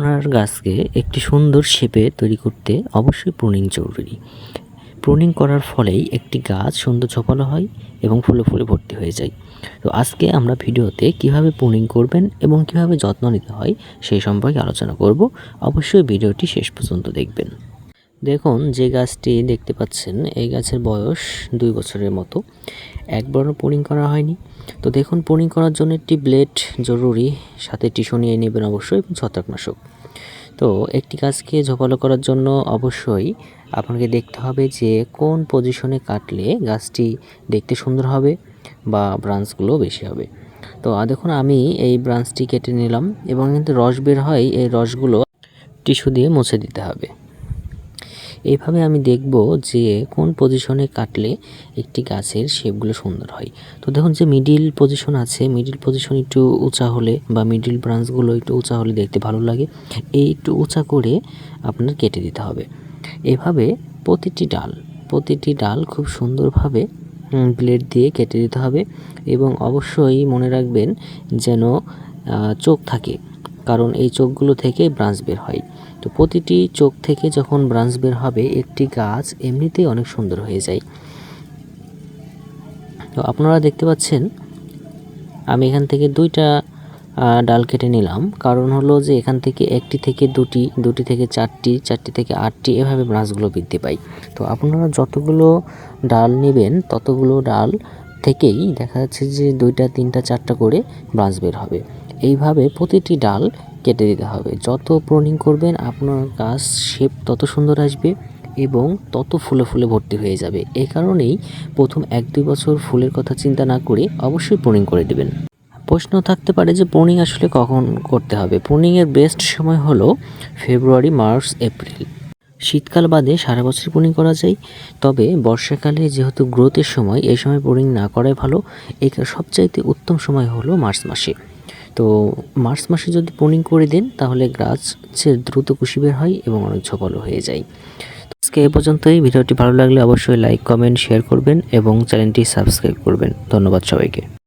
আপনার গাছকে একটি সুন্দর শেপে তৈরি করতে অবশ্যই প্রুনিং জরুরি। প্রুনিং করার ফলেই একটি গাছ সুন্দর ঝোপালো হয় এবং ফুলে ফুলে ভর্তি হয়ে যায়। তো আজকে আমরা ভিডিওতে কীভাবে প্রুনিং করবেন এবং কীভাবে যত্ন নিতে হয় সেই সম্পর্কে আলোচনা করব। অবশ্যই ভিডিওটি শেষ পর্যন্ত দেখবেন। দেখুন যে গাছটি দেখতে পাচ্ছেন, এই গাছের বয়স দুই বছরের মতো। একবারও পোনিং করা হয়নি। তো দেখুন পোনিং করার জন্য একটি ব্লেড জরুরি, সাথে টিস্যু নিয়ে নেবেন অবশ্যই এবং ছত্রাকনাশক। তো একটি গাছকে ঝোপালো করার জন্য অবশ্যই আপনাকে দেখতে হবে যে কোন পজিশনে কাটলে গাছটি দেখতে সুন্দর হবে বা ব্রাঞ্চগুলো বেশি হবে। তো দেখুন, আমি এই ব্রাঞ্চটি কেটে নিলাম এবং কিন্তু রস বের হয়, এই রসগুলো টিস্যু দিয়ে মুছে দিতে হবে। এইভাবে আমি দেখব যে কোন পজিশনে কাটলে একটি গাছের শেপগুলো সুন্দর হয়। তো দেখুন যে মিডিল পজিশন আছে মিডিল পজিশন একটু উঁচা হলে বা মিডিল ব্রাঞ্চগুলো একটু উঁচা হলে দেখতে ভালো লাগে। এই একটু উঁচা করে আপনার কেটে দিতে হবে। এভাবে প্রতিটি ডাল প্রতিটি ডাল খুব সুন্দরভাবে ব্লেড দিয়ে কেটে দিতে হবে এবং অবশ্যই মনে রাখবেন যেন চোখ থাকে। কারণ এই চোখগুলো থেকে ব্রাঞ্চ বের হয়। তো প্রতিটি চোখ থেকে যখন ব্রাঞ্চ বের হবে, একটি গাছ এমনিতেই অনেক সুন্দর হয়ে যায়। তো আপনারা দেখতে পাচ্ছেন, আমি এখান থেকে দুইটা ডাল কেটে নিলাম। কারণ হলো যে এখান থেকে একটি থেকে দুটি দুটি থেকে চারটি চারটি থেকে আটটি এভাবে ব্রাঞ্চগুলো বৃদ্ধি পায়। তো আপনারা যতগুলো ডাল নেবেন, ততগুলো ডাল থেকেই দেখা যাচ্ছে যে দুইটা, তিনটা, চারটা করে ব্রাঞ্চ বের হবে। এইভাবে প্রতিটি ডাল কেটে দিতে হবে। যত প্রনিং করবেন, আপনার গাছ শেপ তত সুন্দর আসবে এবং তত ফুলে ফুলে ভর্তি হয়ে যাবে। এই কারণেই প্রথম এক দুই বছর ফুলের কথা চিন্তা না করে অবশ্যই প্রনিং করে দেবেন। প্রশ্ন থাকতে পারে যে প্রনিং আসলে কখন করতে হবে? প্রনিংয়ের বেস্ট সময় হলো ফেব্রুয়ারি, মার্চ, এপ্রিল। শীতকাল বাদে সারা বছর পোনিং করা যায়। তবে বর্ষাকালে যেহেতু গ্রোথের সময় এই সময় পোনিং না করাই ভালো। এই সবচাইতে উত্তম সময় হলো মার্চ মাসে। তো মার্চ মাসে যদি পোনিং করে দেন, তাহলে গাছের দ্রুত কুশি বের হয় এবং অনেক ঝকল হয়ে যায়। আজকে এ পর্যন্তই। ভিডিওটি ভালো লাগলে অবশ্যই লাইক কমেন্ট শেয়ার করবেন এবং চ্যানেলটি সাবস্ক্রাইব করবেন। ধন্যবাদ সবাইকে।